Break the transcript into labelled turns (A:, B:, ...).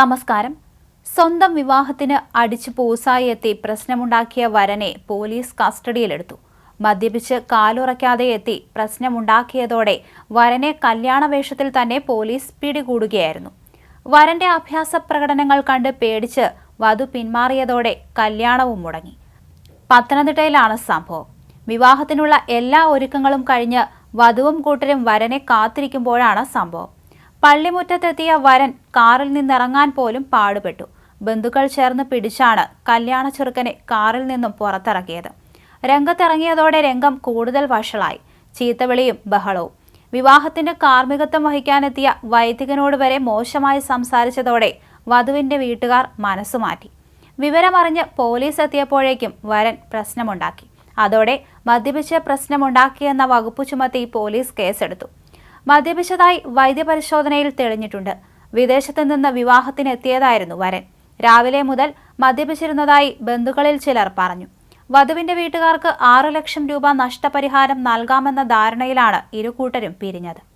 A: നമസ്കാരം. സ്വന്തം വിവാഹത്തിന് അടിച്ചു പൂസായി എത്തി പ്രശ്നമുണ്ടാക്കിയ വരനെ പോലീസ് കസ്റ്റഡിയിലെടുത്തു. മദ്യപിച്ച് കാലുറയ്ക്കാതെ എത്തി പ്രശ്നമുണ്ടാക്കിയതോടെ വരനെ കല്യാണ വേഷത്തിൽ തന്നെ പോലീസ് പിടികൂടുകയായിരുന്നു. വരന്റെ അഭ്യാസ പ്രകടനങ്ങൾ കണ്ട് പേടിച്ച് വധു പിന്മാറിയതോടെ കല്യാണവും മുടങ്ങി. പത്തനംതിട്ടയിലാണ് സംഭവം. വിവാഹത്തിനുള്ള എല്ലാ ഒരുക്കങ്ങളും കഴിഞ്ഞ് വധുവും കൂട്ടരും വരനെ കാത്തിരിക്കുമ്പോഴാണ് സംഭവം. പള്ളിമുറ്റത്തെത്തിയ വരൻ കാറിൽ നിന്നിറങ്ങാൻ പോലും പാടുപെട്ടു. ബന്ധുക്കൾ ചേർന്ന് പിടിച്ചാണ് കല്യാണ ചെറുക്കനെ കാറിൽ നിന്നും പുറത്തിറക്കിയത്. രംഗത്തിറങ്ങിയതോടെ രംഗം കൂടുതൽ വഷളായി. ചീത്തവിളിയും ബഹളവും. വിവാഹത്തിന്റെ കാർമ്മികത്വം വഹിക്കാനെത്തിയ വൈദികനോട് വരെ മോശമായി സംസാരിച്ചതോടെ വധുവിന്റെ വീട്ടുകാർ മനസ്സുമാറ്റി വിവരമറിഞ്ഞ് പോലീസ് എത്തിയപ്പോഴേക്കും വരൻ പ്രശ്നമുണ്ടാക്കി. അതോടെ മദ്യപിച്ച് പ്രശ്നമുണ്ടാക്കിയെന്ന വകുപ്പ് ചുമത്തി പോലീസ് കേസെടുത്തു. മദ്യപിച്ചതായി വൈദ്യപരിശോധനയിൽ തെളിഞ്ഞിട്ടുണ്ട്. വിദേശത്ത് നിന്ന് വിവാഹത്തിനെത്തിയതായിരുന്നു വരൻ. രാവിലെ മുതൽ മദ്യപിച്ചിരുന്നതായി ബന്ധുക്കളിൽ ചിലർ പറഞ്ഞു. വധുവിന്റെ വീട്ടുകാർക്ക് ആറു ലക്ഷം രൂപ നഷ്ടപരിഹാരം നൽകാമെന്ന ധാരണയിലാണ് ഇരുകൂട്ടരും പിരിഞ്ഞത്.